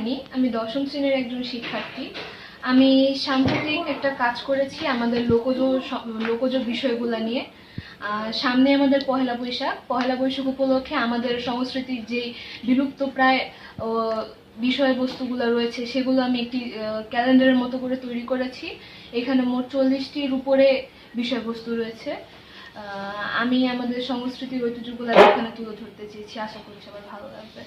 রাহানি আমি দশম শ্রেণির একজন শিক্ষার্থী। আমি সাম্প্রতিক একটা কাজ করেছি আমাদের লোকজ লোকজ বিষয়গুলো নিয়ে। আহ, সামনে আমাদের পহেলা বৈশাখ। পহেলা বৈশাখ উপলক্ষে আমাদের সংস্কৃতির যে বিলুপ্ত প্রায় আহ, বিষয়বস্তুগুলো রয়েছে সেগুলো আমি একটি ক্যালেন্ডারের মতো করে তৈরি করেছি। এখানে মোট চল্লিশটির উপরে বিষয়বস্তু রয়েছে। আহ, আমি আমাদের সংস্কৃতির ঐতিহ্যগুলো এখানে তুলে ধরতে চেয়েছি। আশা করি সবার ভালো লাগবে